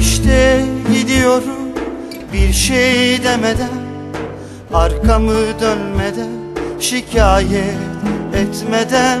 İşte gidiyorum bir şey demeden Arkamı dönmeden şikayet etmeden.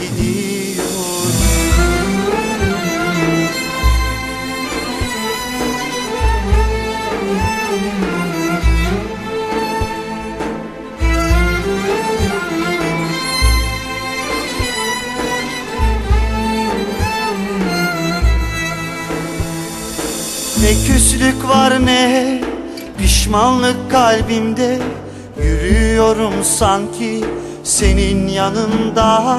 Ne küslük var ne pişmanlık kalbimde. Yürüyorum sanki senin yanında